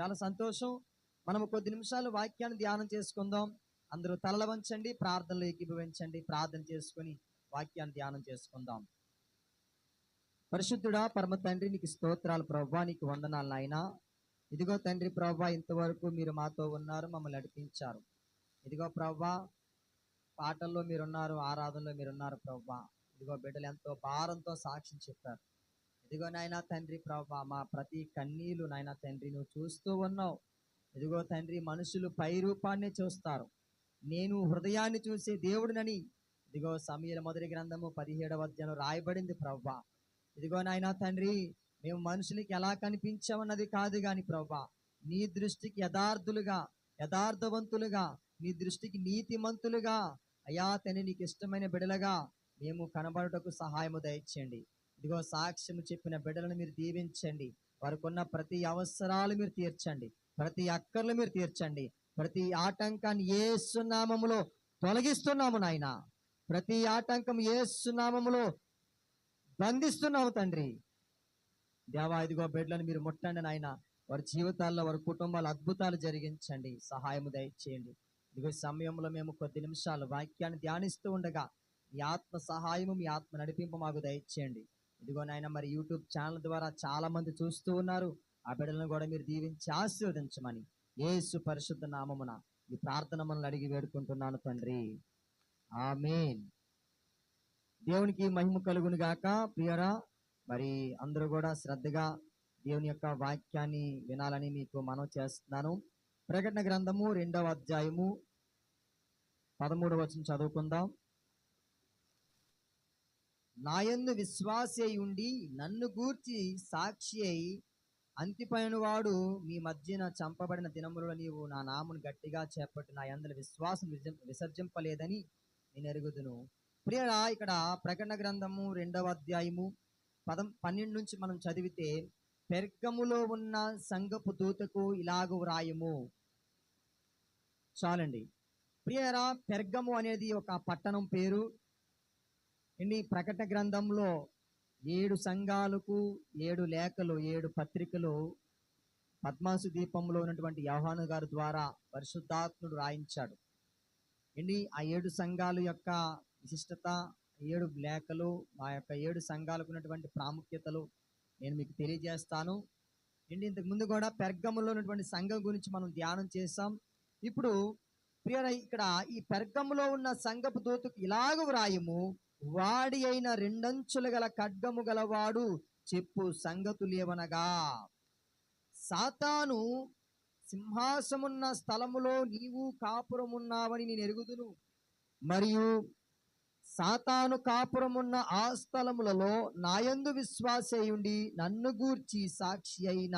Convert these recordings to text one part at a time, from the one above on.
చాలా సంతోషం. మనం కొద్ది నిమిషాలు వాక్యాన్ని ధ్యానం చేసుకుందాం. అందరూ తలల వంచండి ప్రార్థనలు ఏకీభవించండి. ప్రార్థన చేసుకొని వాక్యాన్ని ధ్యానం చేసుకుందాం. పరిశుద్ధుడా పరమ తండ్రి నీకు స్తోత్రాలు ప్రవ్వా నీకు వందనాలు నాయన. ఇదిగో తండ్రి ప్రవ్వా ఇంతవరకు మీరు మాతో ఉన్నారు మమ్మల్ని నడిపించారు. ఇదిగో ప్రవ్వా పాటల్లో మీరున్నారు ఆరాధనలో మీరున్నారు ప్రవ్వా. ఇదిగో బిడ్డలు ఎంతో భారంతో సాక్ష్యం చెప్పారు. ఇదిగో నాయన తండ్రి ప్రభా మా ప్రతి కన్నీలు నాయన తండ్రి నువ్వు చూస్తూ ఉన్నావు. ఇదిగో తండ్రి మనుషులు పై రూపాన్ని చూస్తారు. నేను హృదయాన్ని చూసే దేవుడినని. ఇదిగో సమీర మొదటి గ్రంథము పదిహేడవ అధ్యాయంలో రాయబడింది ప్రవ్వా ఇదిగో నాయన తండ్రి మేము మనుషులకి ఎలా కనిపించామన్నది కాదు కానీ ప్రవ్వా నీ దృష్టికి యథార్థులుగా యథార్థవంతులుగా నీ దృష్టికి నీతిమంతులుగా అయా తని నీకు ఇష్టమైన బిడలగా మేము కనబడుటకు సహాయము దయచేయండి. ఇదిగో సాక్ష్యము చెప్పిన బిడ్డలను మీరు దీవించండి. వారికి ఉన్న ప్రతి అవసరాలు మీరు తీర్చండి. ప్రతి అక్కర్లు మీరు తీర్చండి. ప్రతి ఆటంకాన్ని ఏ సున్నామములో తొలగిస్తున్నాము నాయన. ప్రతి ఆటంకం ఏ సున్నామములో బంధిస్తున్నాము తండ్రి. దేవా ఇదిగో బిడ్డలను మీరు ముట్టండి నాయన. వారి జీవితాల్లో వారి కుటుంబాల అద్భుతాలు జరిగించండి. సహాయము దయచేయండి. ఇదిగో సమయంలో మేము కొద్ది నిమిషాలు వాక్యాన్ని ధ్యానిస్తూ ఉండగా మీ ఆత్మ సహాయము మీ ఆత్మ నడిపింపు మాకు దయచేయండి. ఇదిగో నాయన మరి యూట్యూబ్ ఛానల్ ద్వారా చాలా మంది చూస్తూ ఉన్నారు. ఆ బిడ్డలను కూడా మీరు దీవించి ఆశీర్వదించమని యేసు పరిశుద్ధ నామమున ఈ ప్రార్థన మనల్ని అడిగి వేడుకుంటున్నాను తండ్రి. ఆమేన్. దేవునికి మహిమ కలుగును గాక ప్రియరా. మరి అందరూ కూడా శ్రద్ధగా దేవుని యొక్క వాక్యాన్ని వినాలని మీకు మనం చేస్తున్నాను. ప్రకటన గ్రంథము రెండవ అధ్యాయము పదమూడవ వచనం చదువుకుందాం. నాయందు విశ్వాసి అయి ఉండి నన్ను గూర్చి సాక్షి అయి అంతిపైన వాడు మీ మధ్యన చంపబడిన దినములలో నీవు నా నామును గట్టిగా చేపట్టి నా అందరి విశ్వాసం విసర్జింపలేదని నేను ఎరుగుదును ప్రియరా ఇక్కడ ప్రకటన గ్రంథము రెండవ అధ్యాయము పదం పన్నెండు నుంచి మనం చదివితే పెర్గములో ఉన్న సంగపు దూతకు ఇలాగ వ్రాయము. చాలండి. ప్రియరా పెర్గము అనేది ఒక పట్టణం పేరు. అండి ప్రకటన గ్రంథంలో ఏడు సంఘాలకు ఏడు లేఖలు ఏడు పత్రికలు పద్మాసు దీపంలో ఉన్నటువంటి యవహాను గారి ద్వారా పరిశుద్ధాత్ముడు రాయించాడు. అండి ఆ ఏడు సంఘాల యొక్క విశిష్టత ఏడు లేఖలు ఆ యొక్క ఏడు సంఘాలకు ఉన్నటువంటి ప్రాముఖ్యతలు నేను మీకు తెలియజేస్తాను. అండి ఇంతకు ముందు కూడా పెర్గములో ఉన్నటువంటి సంఘం గురించి మనం ధ్యానం చేసాం ఇప్పుడు ప్రియ ఇక్కడ ఈ పెర్గములో ఉన్న సంఘపు దూతకు ఇలాగ వ్రాయము వాడి అయిన రెండంచులు గల ఖడ్గము గలవాడు చెప్పు సంగతులేవనగా. సాతాను సింహాసమున్న స్థలములో నీవు కాపురమున్నావని నేను ఎరుగుదును. మరియు సాతాను కాపురమున్న ఆ స్థలములలో నాయందు విశ్వాసయుండి నన్ను గూర్చి సాక్షి అయిన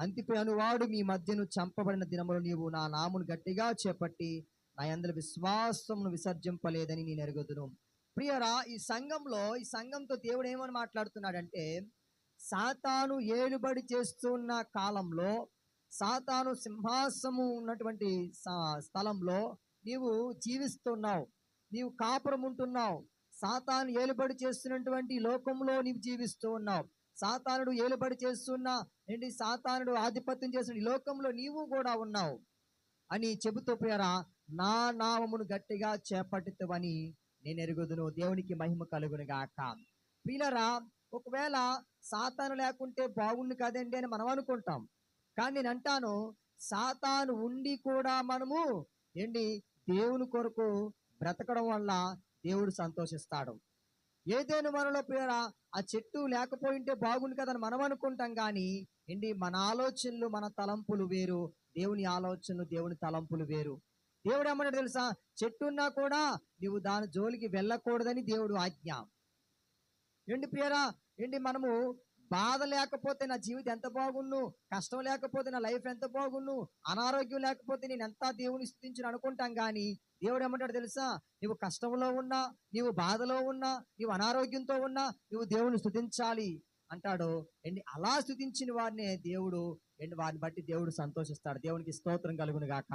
అంతిపై వాడు మీ మధ్యను చంపబడిన దినములు నీవు నా నామును గట్టిగా చేపట్టి నా యందరి విశ్వాసమును విసర్జింపలేదని నేను ఎరుగుదును. ప్రియరా ఈ సంఘంలో ఈ సంఘంతో దేవుడు ఏమని మాట్లాడుతున్నాడంటే సాతాను ఏలుబడి చేస్తున్న కాలంలో సాతాను సింహాసము ఉన్నటువంటి స్థలంలో నీవు జీవిస్తున్నావు నీవు కాపురం ఉంటున్నావు సాతాను ఏలుబడి చేస్తున్నటువంటి లోకంలో నీవు జీవిస్తూ ఉన్నావు సాతానుడు ఏలుబడి చేస్తున్న ఏంటి సాతానుడు ఆధిపత్యం చేస్తున్న ఈ లోకంలో నీవు కూడా ఉన్నావు అని చెబుతూ ప్రియరా నా నామమును గట్టిగా చేపట్టుతావని నేను ఎరుగుదును దేవునికి మహిమ కలుగును గాక ప్రియులరా ఒకవేళ సాతాను లేకుంటే బాగుండు కదండి అని మనం అనుకుంటాం. కానీ నేను అంటాను సాతాను ఉండి కూడా మనము ఏంటి దేవుని కొరకు బ్రతకడం వల్ల దేవుడు సంతోషిస్తాడు. ఏదైనా మనలో పేర ఆ చెట్టు లేకపోయింటే బాగుండు కదని మనం అనుకుంటాం కానీ ఏంటి మన ఆలోచనలు మన తలంపులు వేరు దేవుని ఆలోచనలు దేవుని తలంపులు వేరు. దేవుడు ఏమన్నాడు తెలుసా? చెట్టు ఉన్నా కూడా నీవు దాని జోలికి వెళ్ళకూడదని దేవుడు ఆజ్ఞ. ఏంటి ప్రియరా? ఏంటి మనము బాధ లేకపోతే నా జీవితం ఎంత బాగున్ను కష్టం లేకపోతే నా లైఫ్ ఎంత బాగున్ను అనారోగ్యం లేకపోతే నేను ఎంత దేవుని స్థుతించిన అనుకుంటాం కానీ దేవుడు ఏమంటాడు తెలుసా? నువ్వు కష్టంలో ఉన్నా నీవు బాధలో ఉన్నా నీవు అనారోగ్యంతో ఉన్నా నువ్వు దేవుని స్థుతించాలి అంటాడు. అండి అలా స్థుతించిన వారినే దేవుడు ఏంటి? వారిని బట్టి దేవుడు సంతోషిస్తాడు. దేవునికి స్తోత్రం కలుగును గాక.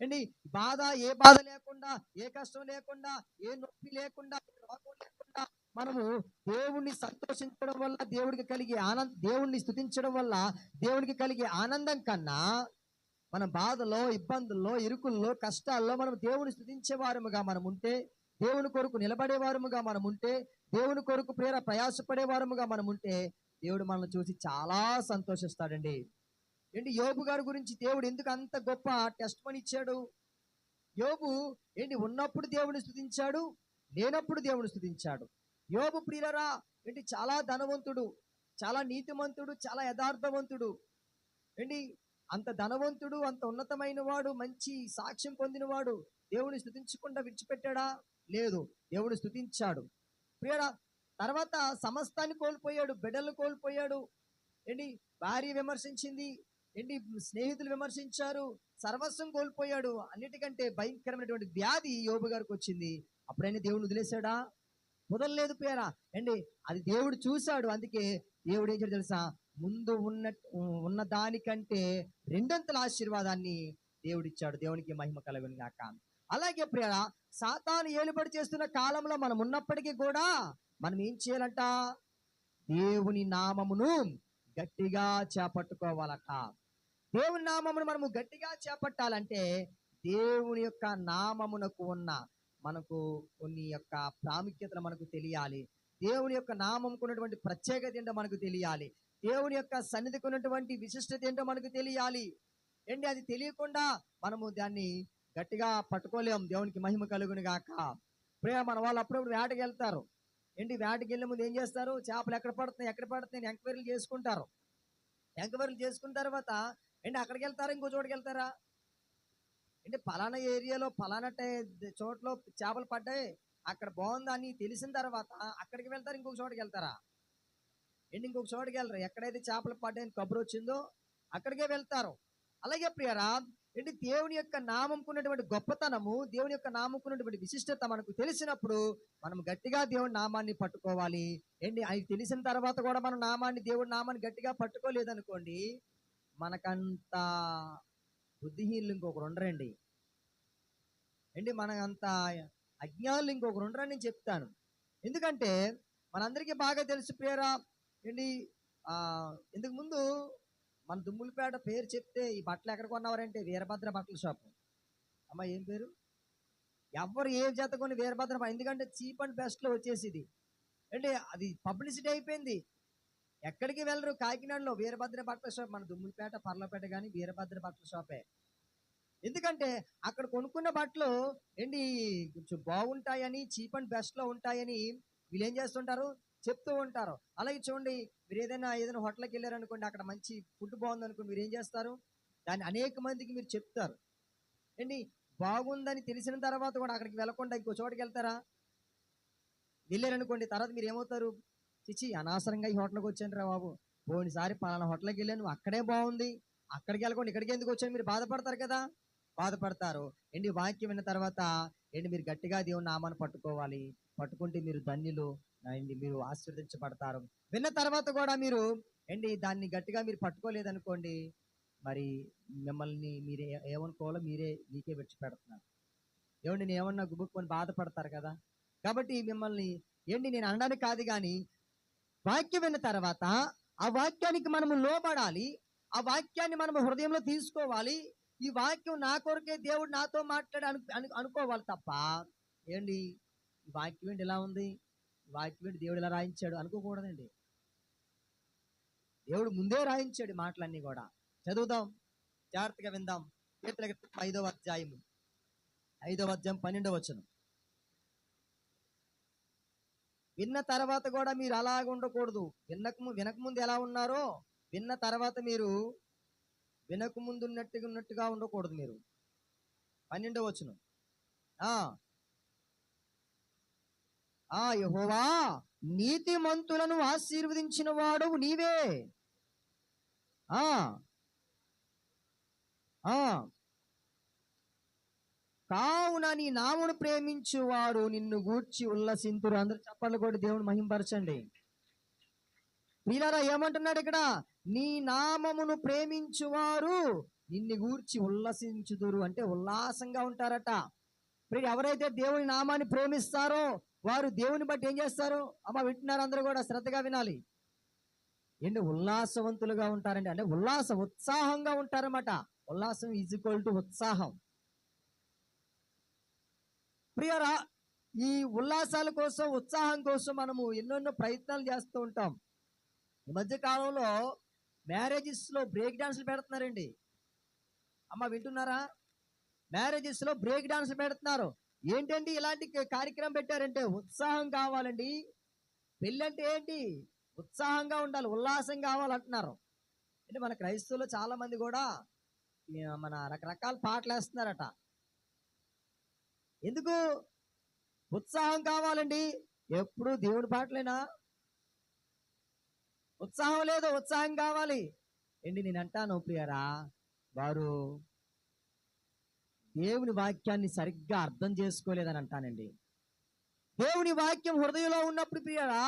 ఏంటి? బాధ ఏ బాధ లేకుండా ఏ కష్టం లేకుండా ఏ నొప్పి లేకుండా రోగం లేకుండా మనము దేవుణ్ణి సంతోషించడం వల్ల దేవుడికి కలిగే ఆనంద దేవుణ్ణి స్థుతించడం వల్ల దేవుడికి కలిగే ఆనందం కన్నా మన బాధలో ఇబ్బందుల్లో ఇరుకుల్లో కష్టాల్లో మనం దేవుని స్థుతించేవారముగా మనం ఉంటే దేవుని కొరకు నిలబడేవారముగా మనం ఉంటే దేవుని కొరకు ప్రేర ప్రయాసపడేవారముగా మనం ఉంటే దేవుడు మనల్ని చూసి చాలా సంతోషిస్తాడండి. ఏంటి యోబు గారి గురించి దేవుడు ఎందుకు అంత గొప్ప టెస్ట్ పని ఇచ్చాడు? యోబు ఏంటి ఉన్నప్పుడు దేవుని స్థుతించాడు లేనప్పుడు దేవుని స్థుతించాడు యోబు ప్రియులరా ఏంటి చాలా ధనవంతుడు చాలా నీతిమంతుడు చాలా యథార్థవంతుడు. ఏంటి అంత ధనవంతుడు అంత ఉన్నతమైన వాడు మంచి సాక్ష్యం పొందినవాడు దేవుని స్థుతించకుండా విడిచిపెట్టాడా? లేదు దేవుడు స్థుతించాడు ప్రియరా తర్వాత సమస్తాన్ని కోల్పోయాడు బిడ్డలు కోల్పోయాడు. ఏంటి భార్య విమర్శించింది ఏంటి? స్నేహితులు విమర్శించారు సర్వస్వం కోల్పోయాడు అన్నిటికంటే భయంకరమైనటువంటి వ్యాధి యోబు గారికి వచ్చింది. అప్పుడైనా దేవుని వదిలేశాడా? వదలలేదు పేరా? అండి అది దేవుడు చూశాడు అందుకే దేవుడు ఏం చేశాడు తెలుసా? ముందు ఉన్న ఉన్న దానికంటే రెండంతల ఆశీర్వాదాన్ని దేవుడిచ్చాడు. దేవునికి మహిమ కలుగును గాక. అలాగే ప్రియ సాతాను ఏలుబడి చేస్తున్న కాలంలో మనం ఉన్నప్పటికీ కూడా మనం ఏం చేయాలంట? దేవుని నామమును గట్టిగా చేపట్టుకోవాలట. దేవుని నామమును మనము గట్టిగా చేపట్టాలంటే దేవుని యొక్క నామమునకు ఉన్న మనకు కొన్ని యొక్క ప్రాముఖ్యతలు మనకు తెలియాలి. దేవుని యొక్క నామంకు ఉన్నటువంటి ప్రత్యేకత ఏంటో మనకు తెలియాలి. దేవుని యొక్క సన్నిధికి ఉన్నటువంటి విశిష్టత ఏంటో మనకు తెలియాలి. ఏంటి? అది తెలియకుండా మనము దాన్ని గట్టిగా పట్టుకోలేము దేవునికి మహిమ కలుగును గాక ప్రేమ మన వాళ్ళు అప్పుడప్పుడు వేటకి వెళ్తారు. ఏంటి వేటకి వెళ్ళే ముందు ఏం చేస్తారు? చేపలు ఎక్కడ పడుతున్నాయి? ఎక్కడ పడుతున్నాయి? ఎంక్వైరీలు చేసుకుంటారు. ఎంక్వైరీలు చేసుకున్న తర్వాత ఏంటి అక్కడికి వెళ్తారా? ఇంకో చోటుకి వెళ్తారా? అంటే పలానా ఏరియాలో పలానా టై- చోట్ల చేపలు పడ్డాయి. అక్కడ బాగుందని తెలిసిన తర్వాత అక్కడికి వెళ్తారు? ఇంకొక చోటుకి వెళ్తారా? ఏంటి ఇంకొక చోటుకి వెళ్ళరు? ఎక్కడైతే చేపలు పడ్డాయని కబురు వచ్చిందో అక్కడికే వెళ్తారు. అలాగే ప్రియరా ఏంటి దేవుని యొక్క నామంకున్నటువంటి గొప్పతనము దేవుని యొక్క నామంకున్నటువంటి విశిష్టత మనకు తెలిసినప్పుడు మనం గట్టిగా దేవుని నామాన్ని పట్టుకోవాలి. ఏంటి అది తెలిసిన తర్వాత కూడా మనం నామాన్ని దేవుడి నామాన్ని గట్టిగా పట్టుకోలేదనుకోండి మనకంత బుద్ధిహీనులు ఇంకొకరు ఉండరండి. ఏంటి మనకంత అజ్ఞానులు ఇంకొకరు ఉండరని నేను చెప్తాను. ఎందుకంటే మనందరికీ బాగా తెలుసు ప్రియరా ఏంటి ఆ, ఇంతకు ముందు మన దుమ్ములపేట పేరు చెప్తే ఈ బట్టలు ఎక్కడ కొన్నవారంటే వీరభద్ర బట్టల షాప్. అమ్మ ఏం పేరు? ఎవరు ఏ చేత కొని వీరభద్ర ఎందుకంటే చీప్ అండ్ బెస్ట్లో వచ్చేసింది. అంటే అది పబ్లిసిటీ అయిపోయింది. ఎక్కడికి వెళ్ళరు? కాకినాడలో వీరభద్ర బట్టల షాప్ మన దుమ్ములపేట పర్లపేట కానీ వీరభద్ర బట్టల షాపే. ఎందుకంటే అక్కడ కొనుక్కున్న బట్టలు ఏంటి? కొంచెం బాగుంటాయని చీప్ అండ్ బెస్ట్లో ఉంటాయని వీళ్ళు ఏం చేస్తుంటారు? చెప్తూ ఉంటారు. అలాగే చూడండి మీరు ఏదైనా ఏదైనా హోటల్కి వెళ్ళారనుకోండి అక్కడ మంచి ఫుడ్ బాగుంది అనుకోండి మీరు ఏం చేస్తారు? దాన్ని అనేక మందికి మీరు చెప్తారు. ఏంటి? బాగుందని తెలిసిన తర్వాత కూడా అక్కడికి వెళ్ళకుండా ఇంకో చోటుకి వెళ్తారా? వెళ్ళారనుకోండి తర్వాత మీరు ఏమవుతారు? చిచి అనవసరంగా ఈ హోటల్కి వచ్చాను రా బాబు. పోయినసారి పలానా హోటల్కి వెళ్ళాను అక్కడే బాగుంది. అక్కడికి వెళ్ళకుండా ఇక్కడికి ఎందుకు వచ్చాను? మీరు బాధపడతారు కదా? బాధపడతారు. ఏంటి? వాక్యం విన్న తర్వాత ఏంటి? మీరు గట్టిగా దేవుని నామాన్ని పట్టుకోవాలి. పట్టుకుంటే మీరు ధన్యులు. ఏంటి మీరు ఆశీర్వదించబడతారు. విన్న తర్వాత కూడా మీరు ఏంటి దాన్ని గట్టిగా మీరు పట్టుకోలేదనుకోండి మరి మిమ్మల్ని మీరే ఏమనుకోవాలో మీరే మీకే విడిచిపెడుతున్నారు ఏమండి నేను ఏమన్నా గుబుక్కొని బాధపడతారు కదా? కాబట్టి మిమ్మల్ని ఏంటి నేను అనడానికి కాదు కానీ వాక్యం విన్న తర్వాత ఆ వాక్యానికి మనము లోబడాలి ఆ వాక్యాన్ని మనము హృదయంలో తీసుకోవాలి ఈ వాక్యం నా కొరకే దేవుడు నాతో మాట్లాడి అను అనుకోవాలి తప్ప ఏంటి ఈ వాక్యం ఏంటి ఎలా ఉంది? వాక్యం దేవుడు ఇలా రాయించాడు అనుకోకూడదండి. దేవుడు ముందే రాయించాడు మాటలన్నీ కూడా. చదువుదాం జాగ్రత్తగా విందాం. కీర్తన ఐదవ అధ్యాయము. ఐదవ అధ్యాయం పన్నెండవ వచనం. విన్న తర్వాత కూడా మీరు అలాగ ఉండకూడదు. వినక వినకముందు ఎలా ఉన్నారో విన్న తర్వాత మీరు వినకముందు ఉన్నట్టుగా ఉన్నట్టుగా ఉండకూడదు మీరు. పన్నెండవ వచనం. ఆ యహోవా నీతిమంతులను ఆశీర్వదించిన వాడు నీవే. ఆ. ఆ. కావున నీ నామును ప్రేమించువారు నిన్ను గూర్చి ఉల్లసింతురు అందరు చెప్పాలి కూడా దేవుని మహింపరచండి. వీళ్ళారా ఏమంటున్నాడు ఇక్కడ? నీ నామమును ప్రేమించువారు నిన్ను గూర్చి ఉల్లసించుదురు అంటే ఉల్లాసంగా ఉంటారట. ఎవరైతే దేవుని నామాన్ని ప్రేమిస్తారో వారు దేవుని బట్టి ఏం చేస్తారు? అమ్మ వింటున్నారు అందరూ కూడా శ్రద్ధగా వినాలి. ఏంటి? ఉల్లాసవంతులుగా ఉంటారండి. అంటే ఉల్లాస ఉత్సాహంగా ఉంటారన్నమాట. ఉల్లాసం ఈజ్ ఈక్వల్ టు ఉత్సాహం. ప్రియరా ఈ ఉల్లాసాల కోసం ఉత్సాహం కోసం మనము ఎన్నెన్నో ప్రయత్నాలు చేస్తూ ఉంటాం. ఈ మధ్య కాలంలో మ్యారేజెస్లో బ్రేక్ డాన్స్లు పెడుతున్నారండి. అమ్మ వింటున్నారా? మ్యారేజెస్లో బ్రేక్ డాన్స్లు పెడుతున్నారు. ఏంటండి ఇలాంటి కార్యక్రమం పెట్టారంటే ఉత్సాహం కావాలండి. పెళ్ళంటే ఏంటి? ఉత్సాహంగా ఉండాలి ఉల్లాసం కావాలంటున్నారు. అంటే మన క్రైస్తవులు చాలా మంది కూడా మన రకరకాల పాటలు వేస్తున్నారట. ఎందుకు? ఉత్సాహం కావాలండి. ఎప్పుడు దేవుడి పాటలేనా. ఉత్సాహం లేదు ఉత్సాహం కావాలి. ఏంటి నేను అంటాను ప్రియరా? వారు దేవుని వాక్యాన్ని సరిగ్గా అర్థం చేసుకోలేదని అంటానండి. దేవుని వాక్యం హృదయంలో ఉన్నప్పుడు ప్రియరా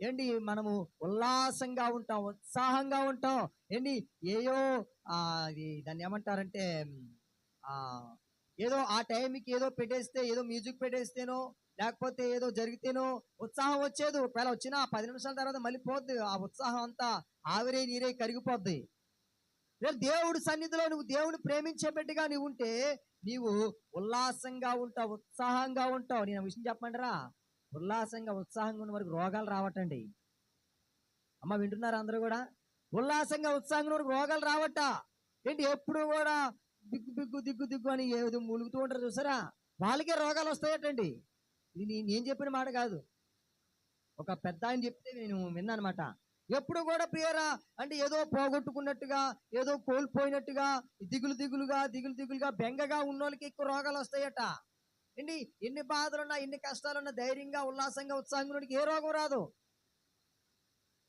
ఏంటి మనము ఉల్లాసంగా ఉంటాం ఉత్సాహంగా ఉంటాం. ఏంటి ఏయో అది దాన్ని ఏమంటారంటే ఏదో ఆ టైంకి ఏదో పెట్టేస్తే ఏదో మ్యూజిక్ పెట్టేస్తేనో లేకపోతే ఏదో జరిగితేనో ఉత్సాహం వచ్చేది. ఒకవేళ వచ్చినా పది నిమిషాల తర్వాత మళ్ళీ పోద్ది ఆ ఉత్సాహం అంతా ఆవిరే నీరే కరిగిపోద్ది. దేవుడు దేవుడి సన్నిధిలో నువ్వు దేవుని ప్రేమించే బిడ్డగా నీవు ఉంటే నీవు ఉల్లాసంగా ఉంటావు ఉత్సాహంగా ఉంటావు. నేను విషయం చెప్పమంటారా? ఉల్లాసంగా ఉత్సాహంగా ఉన్న వరకు రోగాలు రావటండి అమ్మ వింటున్నారా అందరూ కూడా? ఉల్లాసంగా ఉత్సాహంగా ఉన్న వరకు రోగాలు రావట ఏంటి ఎప్పుడు కూడా దిగ్గు దిగ్గు దిగ్గు దిగ్గు అని ఏదో ములుగుతూ ఉంటారు చూసారా? వాళ్ళకే రోగాలు వస్తాయటండి. ఇది నేను చెప్పిన మాట కాదు. ఒక పెద్ద ఆయన చెప్తే నేను విన్నానమాట. ఎప్పుడు కూడా ప్రియరా అంటే ఏదో పోగొట్టుకున్నట్టుగా ఏదో కోల్పోయినట్టుగా దిగులు దిగులుగా దిగులు దిగులుగా బెంగగా ఉన్నోళ్ళకి ఎక్కువ రోగాలు వస్తాయట. ఏంటి? ఎన్ని బాధలున్నా ఎన్ని కష్టాలున్నా ధైర్యంగా ఉల్లాసంగా ఉత్సాహంగా ఏ రోగం రాదు.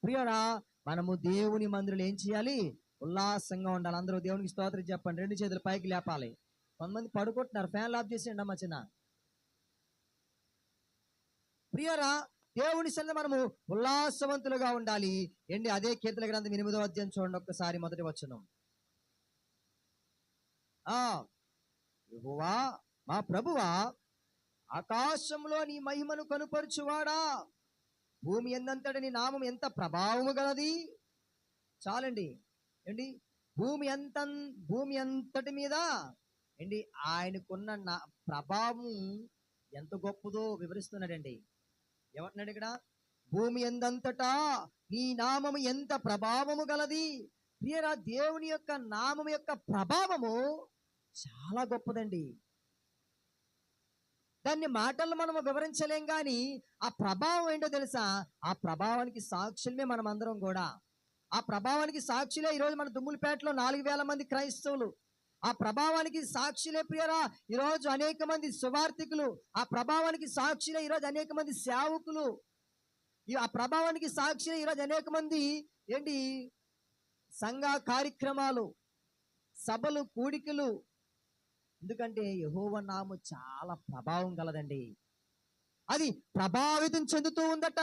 ప్రియరా మనము దేవుని మందిరంలో ఏం చేయాలి? ఉల్లాసంగా ఉండాలి. అందరూ దేవునికి స్తోత్రం చెప్పండి. రెండు చేతులు పైకి లేపాలి. కొంతమంది పడుకుంటున్నారు. ఫ్యాన్ ఆఫ్ చేసేయండి అమ్మ చిన్న. ప్రియరా దేవుని సన్నిధి మనము ఉల్లాసవంతులుగా ఉండాలి. ఏంటి? అదే కీర్తన గ్రంథం ఎనిమిదో అధ్యాయం చూడండి. ఒక్కసారి మొదటి వచనం. ఆ మా ప్రభువా ఆకాశంలో నీ మహిమను కనుపరుచువాడా? భూమి ఎందంతటి నీ నామం ఎంత ప్రభావము గలది? చాలండి. ఏంటి? భూమి ఎంత భూమి అంతటి మీద ఏంటి? ఆయనకున్న నా ప్రభావం ఎంత గొప్పదో వివరిస్తున్నాడండి. ఏమంటున్నాడు ఇక్కడ భూమి ఎందంతటా నీ నామము ఎంత ప్రభావము గలది? ప్రియరా దేవుని యొక్క నామం యొక్క ప్రభావము చాలా గొప్పదండి. దాన్ని మాటల్లో మనం వివరించలేం కానీ ఆ ప్రభావం ఏంటో తెలుసా? ఆ ప్రభావానికి సాక్షులమే మనం అందరం కూడా. ఆ ప్రభావానికి సాక్షులే ఈరోజు మన దుమ్ములపేటలో నాలుగు వేల మంది క్రైస్తవులు. ఆ ప్రభావానికి సాక్షులే ప్రియరా. ఈరోజు అనేక మంది సువార్థికులు. ఆ ప్రభావానికి సాక్షులే ఈరోజు అనేక మంది సేవకులు. ఈ ఆ ప్రభావానికి సాక్షులే ఈరోజు అనేక మంది ఏంటి? సంఘ కార్యక్రమాలు సభలు కూడికలు. ఎందుకంటే యహోవ నాము చాలా ప్రభావం గలదండి. అది ప్రభావితం చెందుతూ ఉందట.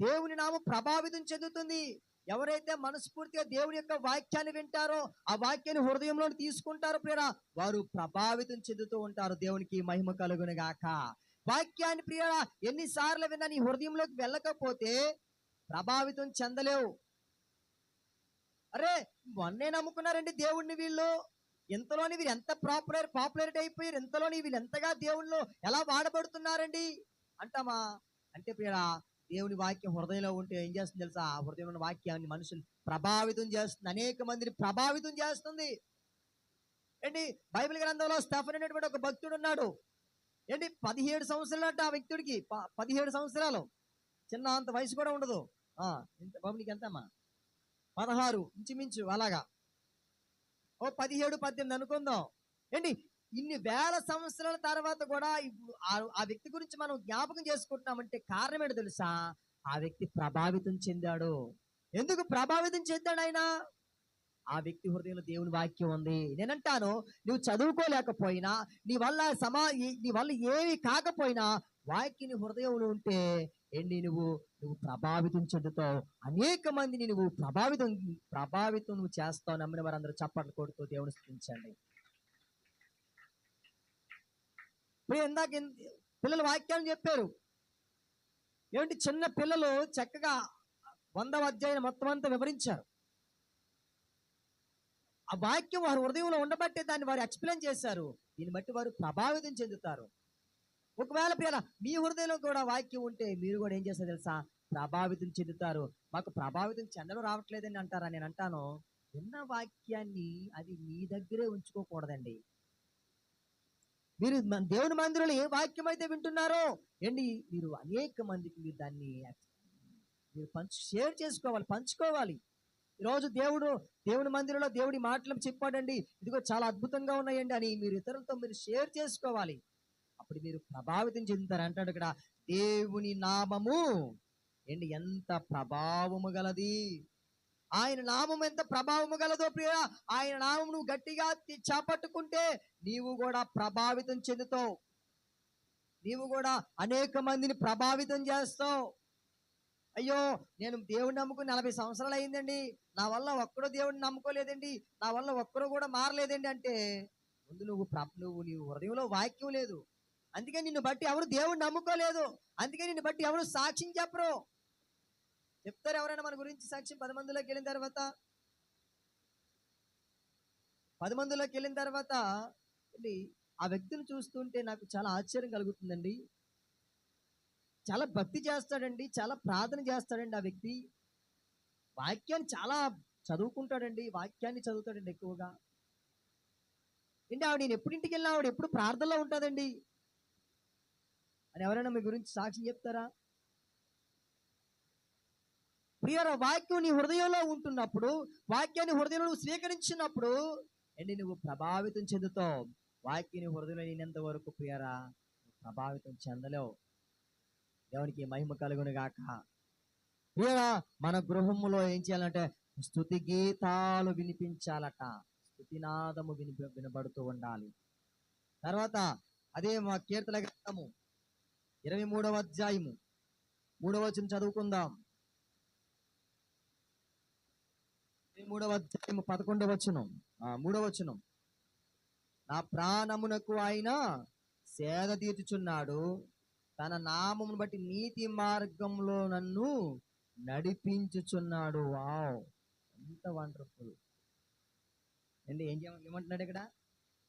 దేవుని నామం ప్రభావితం చెందుతుంది. ఎవరైతే మనస్ఫూర్తిగా దేవుని యొక్క వాక్యాన్ని వింటారో ఆ వాక్యాన్ని హృదయంలో తీసుకుంటారో ప్రియరా వారు ప్రభావితం చెందుతూ ఉంటారు. దేవునికి మహిమ కలుగునుగాక వాక్యాన్ని ప్రియరా ఎన్నిసార్లు విన్నా నీ హృదయంలోకి వెళ్ళకపోతే ప్రభావితం చెందలేవు. అరే మొన్నే నమ్ముకున్నారండి దేవుణ్ణి వీళ్ళు. ఇంతలోని వీరు ఎంత పాపులర్ పాపులారిటీ అయిపోయారు. ఇంతలోని వీళ్ళు ఎంతగా దేవుళ్ళు ఎలా వాడబడుతున్నారండి? అంటామా? అంటే ప్రియరా దేవుని వాక్యం హృదయంలో ఉంటే ఏం చేస్తుంది తెలుసా? ఆ హృదయంలో ఉన్న వాక్యాన్ని మనుషులు ప్రభావితం చేస్తుంది. అనేక మందిని ప్రభావితం చేస్తుంది. ఏంటి? బైబిల్ గ్రంథంలో స్టెఫన్ అనేటువంటి ఒక భక్తుడు ఉన్నాడు. ఏంటి? పదిహేడు సంవత్సరాలు అంట ఆ వ్యక్తుడికి. ప- పదిహేడు సంవత్సరాలు. చిన్న అంత వయసు కూడా ఉండదు. ఆ ఇంత బాబు నీకు ఎంతమ్మా? పదహారు ఇంచుమించు అలాగా. ఓ పదిహేడు పద్దెనిమిది అనుకుందాం. ఏంటి? ఇన్ని వేల సంవత్సరాల తర్వాత కూడా ఇప్పుడు ఆ- వ్యక్తి గురించి మనం జ్ఞాపకం చేసుకుంటున్నామంటే కారణం ఏంటో తెలుసా? ఆ వ్యక్తి ప్రభావితం చెందాడు. ఎందుకు ప్రభావితం చెందాడు ఆయన? ఆ వ్యక్తి హృదయంలో దేవుని వాక్యం ఉంది. నేనంటాను నువ్వు చదువుకోలేకపోయినా నీ వల్ల సమా నీ వల్ల ఏమి కాకపోయినా వాక్యని హృదయంలో ఉంటే ఏంటి నువ్వు? నువ్వు ప్రభావితం చెందుతావు. అనేక మందిని నువ్వు ప్రభావితం ప్రభావితం నువ్వు చేస్తావు నమ్మిన వారందరూ చప్పట్లు కొడుతూ దేవుని స్థుతించండి. ఇప్పుడు ఇందాక పిల్లలు వాక్యాన్ని చెప్పారు. ఏమిటి చిన్న పిల్లలు చక్కగా వందవ అధ్యాయం మొత్తం అంతా వివరించారు. ఆ వాక్యం వారి హృదయంలో ఉండబట్టే దాన్ని వారు ఎక్స్ప్లెయిన్ చేశారు. దీన్ని బట్టి వారు ప్రభావితం చెందుతారు. ఒకవేళ ప్రియాల మీ హృదయంలో కూడా వాక్యం ఉంటే మీరు కూడా ఏం చేస్తారు తెలుసా? ప్రభావితం చెందుతారు. మాకు ప్రభావితం చెందడం రావట్లేదని అంటారా? నేను అంటాను విన్న వాక్యాన్ని అది మీ దగ్గరే ఉంచుకోకూడదండి. మీరు దేవుని మందిరంలో ఏ వాక్యం అయితే వింటున్నారో ఏంటి? మీరు అనేక మందికి మీరు దాన్ని మీరు పంచు షేర్ చేసుకోవాలి పంచుకోవాలి. ఈరోజు దేవుడు దేవుని మందిరంలో దేవుడి మాటలు చెప్పాడండి. ఇదిగో చాలా అద్భుతంగా ఉన్నాయండి అని మీరు ఇతరులతో మీరు షేర్ చేసుకోవాలి. అప్పుడు మీరు ప్రభావితం చెందుతారు. అంటాడు ఇక్కడ దేవుని నామము. ఏంటి? ఎంత ప్రభావము గలది? ఆయన నామం ఎంత ప్రభావము గలదో ప్రియ ఆయన నామం నువ్వు గట్టిగా చేపట్టుకుంటే నీవు కూడా ప్రభావితం చెందుతావు. నీవు కూడా అనేక మందిని ప్రభావితం చేస్తావు. అయ్యో నేను దేవుడిని నమ్ముకుని నలభై సంవత్సరాలు అయిందండి. నా వల్ల ఒక్కడో దేవుడిని నమ్ముకోలేదండి. నా వల్ల ఒక్కడో కూడా మారలేదండి అంటే ముందు నువ్వు నువ్వు నీ హృదయంలో వాక్యం లేదు. అందుకే నిన్ను బట్టి ఎవరు దేవుడిని నమ్ముకోలేదు. అందుకే నిన్ను బట్టి ఎవరు సాక్ష్యం చెప్పరు. చెప్తారు ఎవరైనా మన గురించి? సాక్ష్యం పది మందిలోకి వెళ్ళిన తర్వాత? పది మందిలోకి వెళ్ళిన తర్వాత ఆ వ్యక్తిని చూస్తుంటే నాకు చాలా ఆశ్చర్యం కలుగుతుందండి. చాలా భక్తి చేస్తాడండి చాలా ప్రార్థన చేస్తాడండి ఆ వ్యక్తి. వాక్యాన్ని చాలా చదువుకుంటాడండి వాక్యాన్ని చదువుతాడండి ఎక్కువగా. ఏంటి ఆవిడ నేను ఎప్పుడు ఇంటికి వెళ్ళినా ఆవిడ ఎప్పుడు ప్రార్థనలో ఉంటుందండి. అని ఎవరైనా మీ గురించి సాక్ష్యం చెప్తారా? ప్రియర వాక్యం నీ హృదయంలో ఉంటున్నప్పుడు వాక్యాన్ని హృదయంలో నువ్వు స్వీకరించినప్పుడు అండి నువ్వు ప్రభావితం చెందుతావు. వాక్యం హృదయంలో లేనంత వరకు ప్రియరా ప్రభావితం చెందలేవు. దేవునికి మహిమ కలుగును గాక ప్రియరా మన గృహములో ఏం చేయాలంటే స్థుతి గీతాలు వినిపించాలట. స్థుతినాదము విని వినబడుతూ ఉండాలి. తర్వాత అదే మా కీర్తన గ్రంథము ఇరవై మూడవ అధ్యాయము. మూడవ చదువుకుందాం ఇరవై మూడవ అధ్యాయము పదకొండవ వచనం. ఆ, మూడవ వచనం. నా ప్రాణమునకు ఆయన సేద తీర్చుచున్నాడు. తన నామమును బట్టి నీతి మార్గంలో నన్ను నడిపించుచున్నాడు. వావ్! ఎంత వండర్ఫుల్. అండి ఏం ఏమంటున్నాడు ఇక్కడ?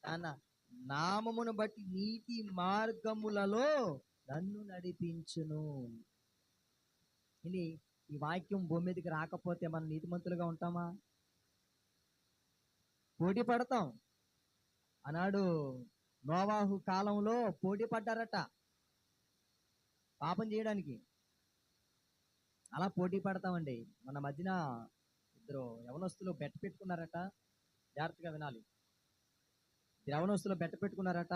తన నామమును బట్టి నీతి మార్గములలో నన్ను నడిపించును. ఇది ఈ వాక్యం భూమి మీదకి రాకపోతే మనం నీతిమంతులుగా ఉంటామా? పోటీ పడతాం. ఆనాడు నోవాహు కాలంలో పోటీ పడ్డారట. పాపం చేయడానికి. అలా పోటీ పడతామండి. మన మధ్యన ఇద్దరు యవనస్తులు బెట్ట పెట్టుకున్నారట. జాగ్రత్తగా వినాలి. యవనస్తులు బెట్ట పెట్టుకున్నారట.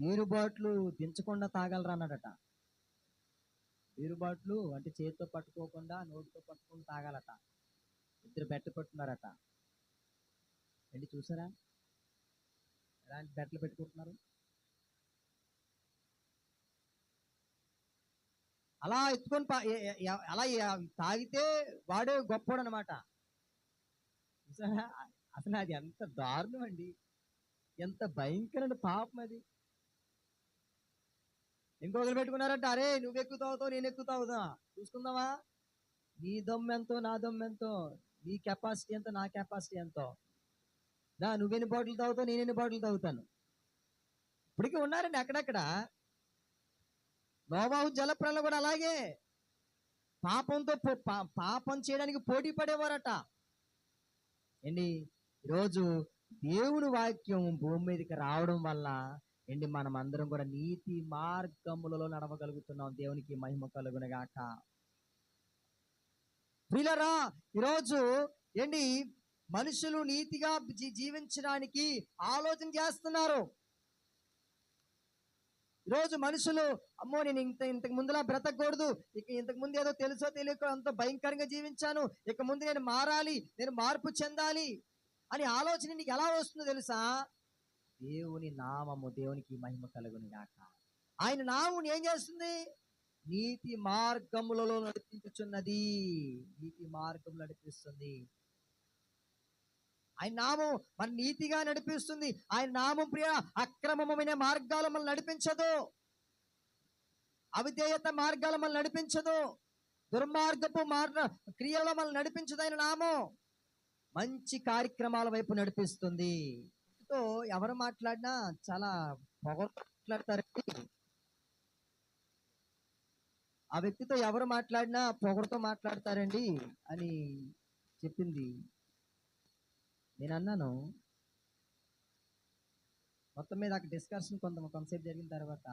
నీరు బాట్లు దించకుండా తాగలరా అన్నాడట. నీరు బాట్లు అంటే చేతితో పట్టుకోకుండా నోటితో పట్టుకొని తాగాలట. ఇద్దరు బెట్ట పెట్టుకున్నారట. అండి చూసారా? ఎలాంటి బెట్టలు పెట్టుకుంటున్నారు? అలా ఎత్తుకొని పా- అలా తాగితే వాడే గొప్పడు అనమాట అసలు అది ఎంత దారుణం అండి. ఎంత భయంకరమైన పాపం అది. ఇంకొకరు పెట్టుకున్నారంట అరే నువ్వు ఎక్కువ తాగుతావు నేను ఎక్కువ తాగుతా చూసుకుందామా? నీ దమ్మెంతో నా దమ్మెంతో నీ కెపాసిటీ ఎంతో నా కెపాసిటీ ఎంతో. దా నువ్వెన్ని బాటిల్ తాగుతావు? నేను ఎన్ని బాటిల్ తాగుతాను? ఇప్పటికీ ఉన్నారండి అక్కడక్కడ. నోబాహు జలప్రలయం కూడా అలాగే. పాపంతో పో- పాపం చేయడానికి పోటీ పడేవారట. ఏంటి? ఈరోజు దేవుని వాక్యం భూమి మీదకి రావడం వల్ల ఏంటి? మనం అందరం కూడా నీతి మార్గములలో నడవగలుగుతున్నాం. దేవునికి మహిమ కలుగునగాక. ప్రిలరా ఈరోజు ఏంటి? మనుషులు నీతిగా జీవించడానికి ఆలోచన చేస్తున్నారు. ఈరోజు మనుషులు అమ్మో నేను ఇంత ఇంతకు ముందులా బ్రతకూడదు ఇక ఇంతకు ముందు ఏదో తెలుసో తెలియక అంత భయంకరంగా జీవించాను. ఇక ముందు నేను మారాలి నేను మార్పు చెందాలి అని ఆలోచన నీకు ఎలా వస్తుందో తెలుసా? దేవుని నామము దేవునికి మహిమ కలుగును గాక. ఆయన నామం ఏం చేస్తుంది? నీతి మార్గములలో నడిపించుచున్నది. నీతి మార్గం నడిపిస్తుంది. ఆయన నామం మన నీతిగా నడిపిస్తుంది. ఆయన నామం ప్రియ అక్రమమైన మార్గాలు మనం నడిపించదు. అవిధేయత మార్గాలు మనల్ని నడిపించదు. దుర్మార్గపు మార్గ క్రియలు మనల్ని ఆయన నామం. మంచి కార్యక్రమాల వైపు నడిపిస్తుంది. ఎవరు మాట్లాడినా చాలా పొగరు మాట్లాడతారండి ఆ వ్యక్తితో ఎవరు మాట్లాడినా పొగరుతో మాట్లాడతారండి అని చెప్పింది నేను అన్నాను మొత్తం మీద అక్కడ డిస్కషన్ కొంత కొంతసేపు జరిగిన తర్వాత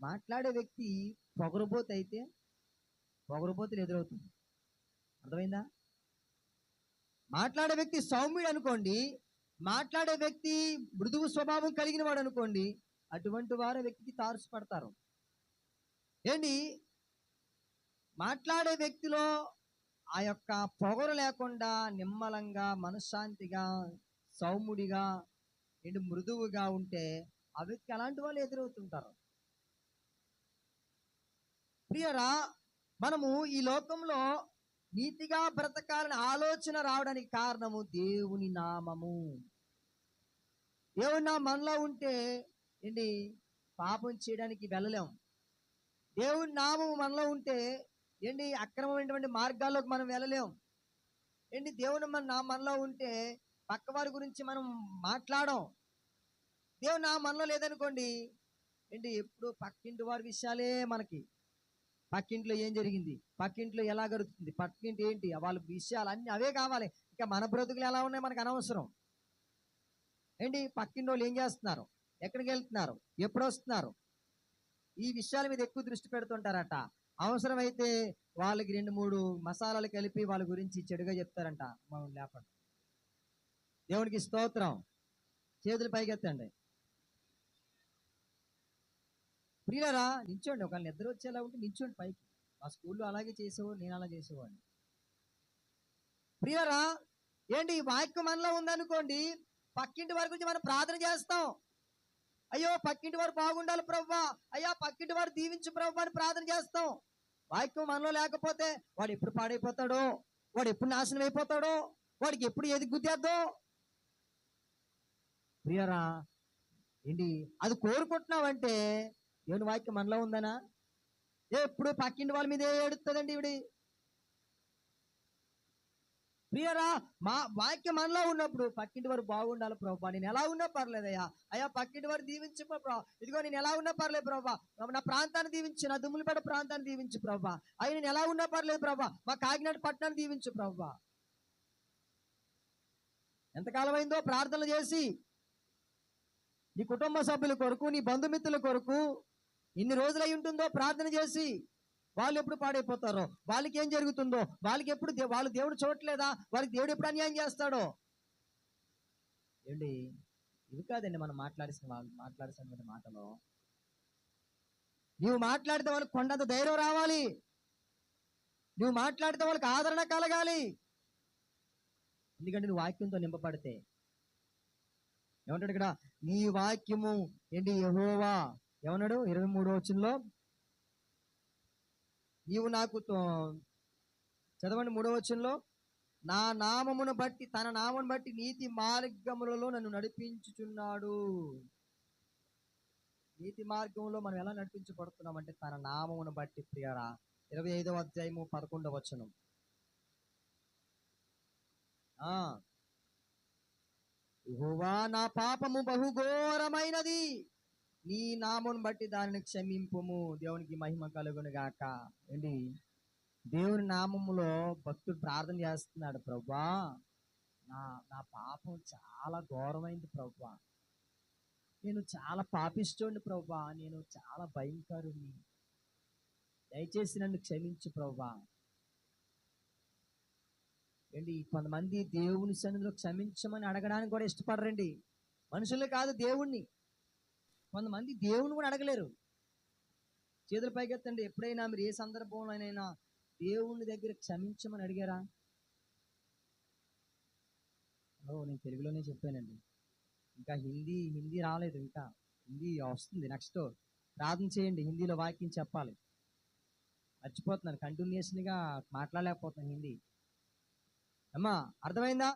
మాట్లాడే వ్యక్తి పొగరుబోతు అయితే పొగరుబోతులు ఎదురవుతుంది. అర్థమైందా? మాట్లాడే వ్యక్తి సౌమ్యుడు అనుకోండి మాట్లాడే వ్యక్తి మృదువు స్వభావం కలిగిన వాడు అనుకోండి అటువంటి వారు వ్యక్తికి తారుసపడతారు. ఏంటి? మాట్లాడే వ్యక్తిలో ఆ యొక్క పొగరు లేకుండా నిమ్మలంగా మనశ్శాంతిగా సౌముడిగా ఏంటి మృదువుగా ఉంటే ఆ వ్యక్తి అలాంటి వాళ్ళు ఎదురవుతుంటారు. ప్రియరా మనము ఈ లోకంలో నీతిగా బ్రతకాలని ఆలోచన రావడానికి కారణము దేవుని నామము. దేవుని నామం మనలో ఉంటే ఏంటి? పాపం చేయడానికి వెళ్ళలేము దేవుని నామము మనలో ఉంటే ఏంటి అక్రమమైనటువంటి మార్గాల్లోకి మనం వెళ్ళలేం? ఏంటి దేవుని మన నా మనలో ఉంటే పక్కవారి గురించి మనం మాట్లాడం దేవుని నా మనలో లేదనుకోండి. ఏంటి ఎప్పుడు పక్కింటి వారి విషయాలే మనకి. పక్కింట్లో ఏం జరిగింది? పక్కింట్లో ఎలా గడుతుంది? పక్కింటి ఏంటి? వాళ్ళ విషయాలు అన్ని అవే కావాలి. ఇంకా మన బ్రతుకులు ఎలా ఉన్నాయి మనకు అనవసరం. ఏంటి పక్కింటి వాళ్ళు ఏం చేస్తున్నారు? ఎక్కడికి వెళ్తున్నారు? ఎప్పుడు వస్తున్నారు? ఈ విషయాల మీద ఎక్కువ దృష్టి పెడుతుంటారట. అవసరమైతే వాళ్ళకి రెండు మూడు మసాలాలు కలిపి వాళ్ళ గురించి చెడుగా చెప్తారంట మనం లేపండి. దేవునికి స్తోత్రం. చేతులు పైకెత్తండి. ప్రియులరా నించోండి ఒకవేళ నిద్ర వచ్చేలా ఉంటే నించోండి పైకి. మా స్కూల్లో అలాగే చేసేవాడు నేను అలా చేసేవాడిని. ప్రియరా ఏంటి వాక్యం మనలో ఉందనుకోండి పక్కింటి వారి గురించి మనం ప్రార్థన చేస్తాం. అయ్యో పక్కింటి వారు బాగుండాలి ప్రవ్వా. అయ్యా పక్కింటి వారు దీవించు ప్రవ్వా అని ప్రార్థన చేస్తాం. వాక్యం మనలో లేకపోతే వాడు ఎప్పుడు పాడైపోతాడో? వాడు ఎప్పుడు నాశనం అయిపోతాడో? వాడికి ఎప్పుడు ఏది గుద్దేద్దో? ప్రియరా ఏంటి? అది కోరుకుంటున్నావంటే దేవుని వాక్యం మనలో ఉందనా? ఎప్పుడు పక్కింటి వాళ్ళ మీద ఏడుతుందండి ఇవిడి ప్రియరా మా వాక్యం మనలో ఉన్నప్పుడు పక్కింటి వారు బాగుండాలి ప్రభా. నేను ఎలా ఉన్నా పర్లేదయ్యా. అయ్యా పక్కింటి వారు దీవించు ప్రభా. ఇదిగో నేను ఎలా ఉన్నా పర్లేదు ప్రభా. నా ప్రాంతాన్ని దీవించు నా దుమ్ములపేట ప్రాంతాన్ని దీవించు ప్రభా. అయ్యి నేను ఎలా ఉన్నా పర్లేదు ప్రభా. మా కాకినాడ పట్టణాన్ని దీవించు ప్రభా. ఎంతకాలం అయిందో ప్రార్థనలు చేసి నీ కుటుంబ సభ్యుల కొరకు నీ బంధుమిత్రుల కొరకు ఇన్ని రోజులు అయి ఉంటుందో ప్రార్థన చేసి వాళ్ళు ఎప్పుడు పాడైపోతారో? వాళ్ళకి ఏం జరుగుతుందో? వాళ్ళకి ఎప్పుడు వాళ్ళు దేవుడు చూడట్లేదా? వాళ్ళకి దేవుడు ఎప్పుడు అన్యాయం చేస్తాడో? ఏంటి ఇవి కాదండి మనం మాట్లాడిసిన వాళ్ళు మాట్లాడిసిన మాటలో. నువ్వు మాట్లాడితే వాళ్ళకి కొండంత ధైర్యం రావాలి. నువ్వు మాట్లాడితే వాళ్ళకి ఆదరణ కలగాలి. ఎందుకంటే నువ్వు వాక్యంతో నింపబడితే. ఏమంటాడు ఇక్కడ? నీ వాక్యము ఏంటి? యహోవా. ఏమన్నాడు? ఇరవై మూడో వచ్చినలో నీవు నాకు చదవండి మూడవ వచనంలో. నా నామమును బట్టి తన నామను బట్టి నీతి మార్గములలో నన్ను నడిపించుచున్నాడు. నీతి మార్గంలో మనం ఎలా నడిపించబడుతున్నాం అంటే తన నామమును బట్టి ప్రియరా? ఇరవై ఐదవ అధ్యాయము పదకొండవ వచనం. ఆ. నా పాపము బహుఘోరమైనది. నీ నామును బట్టి దానిని క్షమింపుము. దేవునికి మహిమ కలుగును గాక. ఏంటి? దేవుని నామములో భక్తుడు ప్రార్థన చేస్తున్నాడు ప్రభా నా నా పాపం చాలా ఘోరమైంది ప్రభా. నేను చాలా పాపిస్తోండి ప్రభా. నేను చాలా భయంకరుని దయచేసి నన్ను క్షమించు ప్రభా. ఏంటి? కొంతమంది దేవుని సన్నిధిలో క్షమించమని అడగడానికి కూడా ఇష్టపడరండి. మనుషులు కాదు దేవుణ్ణి. కొంతమంది దేవుని కూడా అడగలేరు. చేతుల పైకెత్తండి ఎప్పుడైనా మీరు ఏ సందర్భంలోనైనా దేవుని దగ్గర క్షమించమని అడిగారా? ఓ నేను తెలుగులోనే చెప్పానండి. ఇంకా హిందీ హిందీ రాలేదు ఇంకా. హిందీ వస్తుంది నెక్స్ట్ ప్రార్థన చేయండి హిందీలో వాక్యం చెప్పాలి. మర్చిపోతున్నాను కంటిన్యూషన్గా మాట్లాడలేకపోతున్నాను హిందీ. అమ్మా అర్థమైందా?